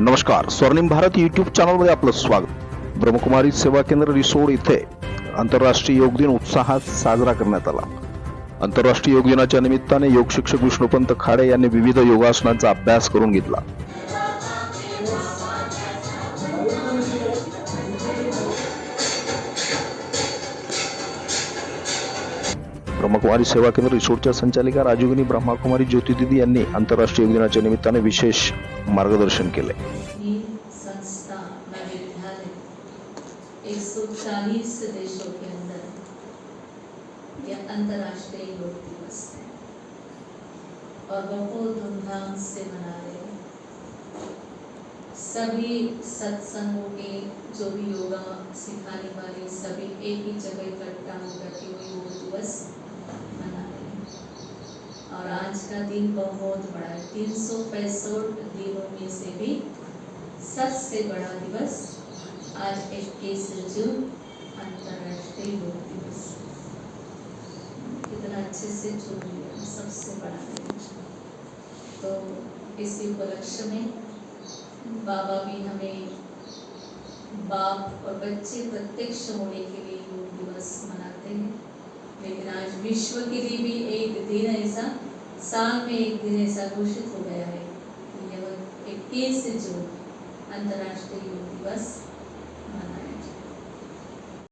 नमस्कार स्वर्णिम भारत युट्यूब चॅनलमध्ये आपलं स्वागत. ब्रह्मकुमारी सेवा केंद्र रिसोड इथे आंतरराष्ट्रीय योग दिन उत्साहात साजरा करण्यात आला. आंतरराष्ट्रीय योग दिनाच्या निमित्ताने योग शिक्षक विष्णुपंत खाडे यांनी विविध योगासनांचा अभ्यास करून घेतला. ब्रह्मकुमारी सेवा केंद्र रिसोडच्या संचालिका राजीवनी ब्रह्माकुमारी ज्योतिदिदी यांनी आंतरराष्ट्रीय योग दिनाच्या निमित्ताने विशेष मार्गदर्शन केले. ये संस्था व विद्यालय 140 देशों के अंदर यह अंतर्राष्ट्रीय योग दिवस. और बहुत धूमधाम से मना रहे सभी सत्संगों के जो भी योगा सिखाने वाले सभी एक ही जगह इकट्ठा होकर के योग दिवस आज का दिन बहुत बड़ा है। तीन सौ पैंसठ दिनों में से भी सबसे बड़ा दिवस आज इक्कीस जून अंतर्राष्ट्रीय योग दिवस। कितना अच्छे से चुन लिया, सबसे बड़ा दिन तो इसी उपलक्ष्य में बाबा भी हमें बाप और बच्चे प्रत्यक्ष होने के लिए योग दिवस मनाते हैं। लेकिन आज विश्व के लिए भी एक दिन ऐसा साल में एक दिन ऐसा घोषित हो गया है कि यह इक्कीस जून अंतर्राष्ट्रीय योग दिवस